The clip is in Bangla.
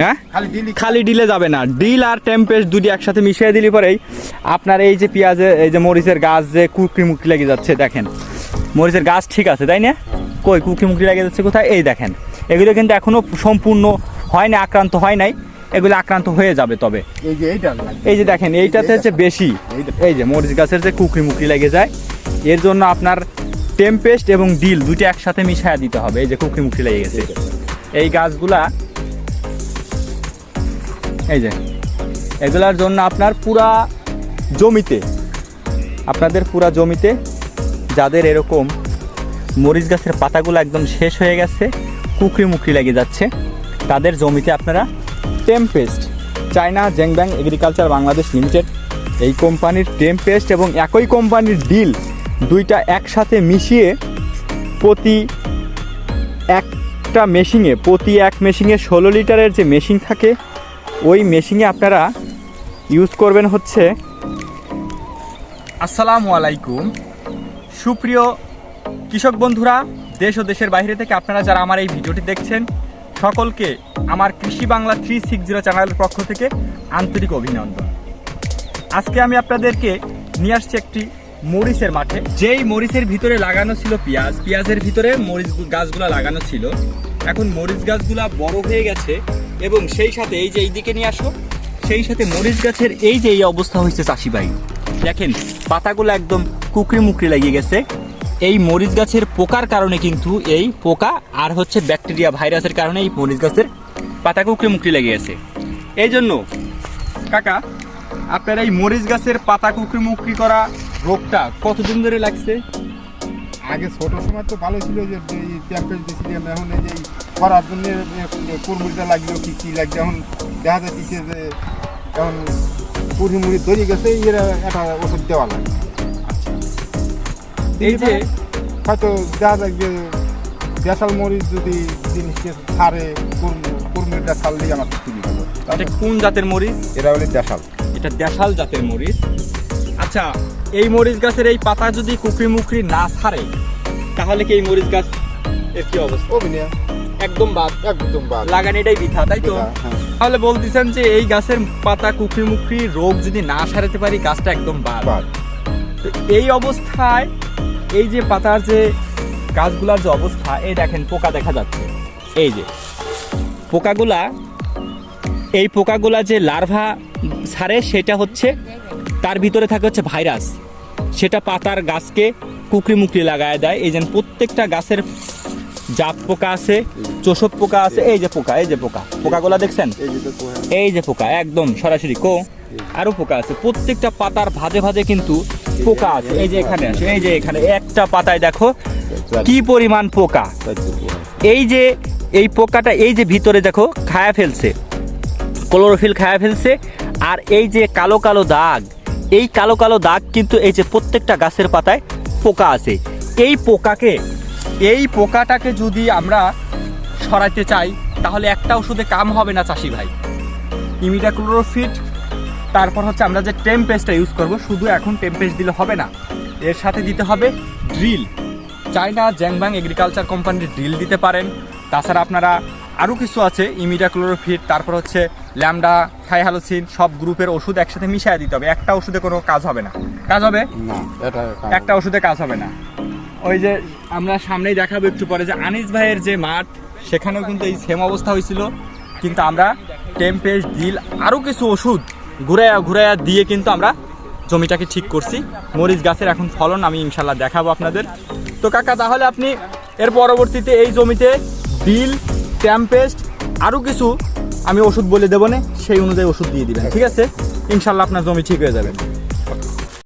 হ্যাঁ? খালি খালি ডিলে যাবে না। ডিল আর টেম্পেস্ট দুটি একসাথে মিশিয়ে দিলে পরেই আপনার এই যে পেঁয়াজের এই যে মরিচের গাছ যে কুকরি মুকরি লেগে যাচ্ছে দেখেন। মরিচের গাছ ঠিক আছে তাই না? কই কুকরি মুকরি লেগে যাচ্ছে কোথায়? এই দেখেন। এগুলো কিন্তু এখনও সম্পূর্ণ হয় না আক্রান্ত হয় নাই। এগুলো আক্রান্ত হয়ে যাবে তবে। এই যে এইটা। এই যে দেখেন এইটাতে হচ্ছে বেশি। এই যে মরিচ গাছের যে কুকরি মুকরি লেগে যায় এর জন্য আপনার টেম্পেস্ট এবং ডিল দুটি একসাথে মিশায়া দিতে হবে। এই যে কুকরি মুকরি লেগে গেছে। এই গাছগুলা এই যে, এগুলার জন্য আপনার পুরা জমিতে, আপনাদের পুরা জমিতে যাদের এরকম মরিচ গাছের পাতাগুলো একদম শেষ হয়ে গেছে কুকরি মুকরি লেগে যাচ্ছে, তাদের জমিতে আপনারা tempest China Zhengbang agriculture Bangladesh limited এই কোম্পানির টেম্পেস্ট এবং একই কোম্পানির ডিল দুইটা একসাথে মিশিয়ে প্রতি একটা মেশিনে প্রতি এক মেশিনে ষোলো লিটারের যে মেশিন থাকে ওই মেশিনে আপনারা ইউজ করবেন হচ্ছে আসসালামু আলাইকুম। সুপ্রিয় কৃষক বন্ধুরা, দেশ ও দেশের বাইরে থেকে আপনারা যারা আমার এই ভিডিওটি দেখছেন, সকলকে আমার কৃষি বাংলা থ্রি সিক্স জিরো চ্যানেলের পক্ষ থেকে আন্তরিক অভিনন্দন। আজকে আমি আপনাদেরকে নিয়ে আসছি একটি মরিচের মাঠে। যেই মরিচের ভিতরে লাগানো ছিল পেঁয়াজ, পেঁয়াজের ভিতরে মরিচ গাছগুলো লাগানো ছিল। এখন মরিচ গাছগুলা বড় হয়ে গেছে। এবং সেই সাথে এই যে এইদিকে নিয়ে আসো, সেই সাথে মরিচ গাছের এই যে এই অবস্থা হয়েছে চাষি ভাই। দেখেন, পাতাগুলো একদম কুকরি মুকরি লাগিয়ে গেছে। এই মরিচ গাছের পোকার কারণে কিন্তু এই পোকা আর হচ্ছে ব্যাকটেরিয়া ভাইরাসের কারণে এই মরিচ গাছের পাতা কুকরি মুকরি লেগে গেছে। এই জন্য, কাকা, আপনার এই মরিচ গাছের পাতা কুকরি মুকরি করা রোগটা কতদিন ধরে লাগছে? আগে ছোট সময় তো ভালো ছিল যে এই ট্যাম্পেজ দিয়েছিলাম এখন এই যে করার জন্য কুরমুড়িটা লাগল কি কী লাগছে এখন দেখা যাচ্ছে যে এখন পুরি মুড়ি ধরে গেছে এরা একটা ওষুধ দেওয়া লাগে। এই যে হয়তো দেখা যাক যে দেশাল মরিচ যদি জিনিসকে ছাড়ে কুরমুড়িটা ছাড়লেই আমার খুবই ভালো এটা কোন জাতের মরিচ? এরা হলে দেশাল এটা দেশাল জাতের মরিচ। আচ্ছা এই মরিচ গাছের এই পাতা যদি কুকরি মুকরি না ছাড়ে তাহলে কি এই মরিচ গাছ এর কি অবস্থা? একদম বাদ। একদম বাদ। লাগানিটাই বৃথা তাই তো? হ্যাঁ। তাহলে বলতেছেন যে এই গাছের পাতা কুকরি মুকরি রোগ যদি না সারাতে পারি গাছটা একদম বাদ। বাদ। তো এই অবস্থায় এই যে পাতার যে গাছগুলার যে অবস্থা এই দেখেন পোকা দেখা যাচ্ছে। এই যে পোকাগুলা এই পোকাগুলা যে লার্ভা ছাড়ে সেটা হচ্ছে তার ভিতরে থাকে হচ্ছে ভাইরাস। সেটা পাতার গাছকে কুকরি মুকরি লাগায় দেয়। এই যেন প্রত্যেকটা গাছের জাত পোকা আছে চোষক পোকা আছে এই যে পোকা এই যে পোকা। পোকাগুলা দেখছেন? এই যে এই যে পোকা একদম সরাসরি কো। আরও পোকা আছে। প্রত্যেকটা পাতার ভাজে ভাজে কিন্তু পোকা আছে। এই যে এখানে আছে এই যে এখানে। একটা পাতায় দেখো কি পরিমাণ পোকা। এই যে এই পোকাটা এই যে ভিতরে দেখো খায়া ফেলছে। ক্লোরোফিল খায়া ফেলছে। আর এই যে কালো কালো দাগ এই কালো কালো দাগ কিন্তু এই যে প্রত্যেকটা গাছের পাতায় পোকা আছে। এই পোকাকে, এই পোকাটাকে যদি আমরা সরাইতে চাই, তাহলে একটা ওষুধে কাম হবে না চাষি ভাই। ইমিডাক্লোরোফিট, তারপর হচ্ছে আমরা যে টেম্পেস্টটা ইউজ করব, শুধু এখন টেম্পেস্ট দিলে হবে না। এর সাথে দিতে হবে ড্রিল। চাইনা জ্যাংবাং এগ্রিকালচার কোম্পানির ড্রিল দিতে পারেন। তাছাড়া আপনারা আরও কিছু আছে ইমিডাক্লোরোফিট তারপর হচ্ছে ল্যামডা থাইহালোসিন সব গ্রুপের ওষুধ একসাথে মিশিয়ে দিতে হবে। একটা ওষুধে কোনো কাজ হবে না। কাজ হবে? একটা ওষুধে কাজ হবে না। ওই যে আমরা সামনেই দেখাবো একটু পরে যে আনিস ভাইয়ের যে মাঠ সেখানেও কিন্তু এই সেম অবস্থা হয়েছিল। কিন্তু আমরা টেম্পেস ডিল আরও কিছু ওষুধ ঘুরাইয়া ঘুরাইয়া দিয়ে কিন্তু আমরা জমিটাকে ঠিক করছি। মরিচ গাছের এখন ফলন আমি ইনশাল্লাহ দেখাবো আপনাদের। তো কাকা তাহলে আপনি এর পরবর্তীতে এই জমিতে ডিল ট্যাম্পেস্ট আরও কিছু আমি ওষুধ বলে দেবো না, সেই অনুযায়ী ওষুধ দিয়ে দিবেন, ঠিক আছে? ইনশাল্লাহ আপনার জমি ঠিক হয়ে যাবে।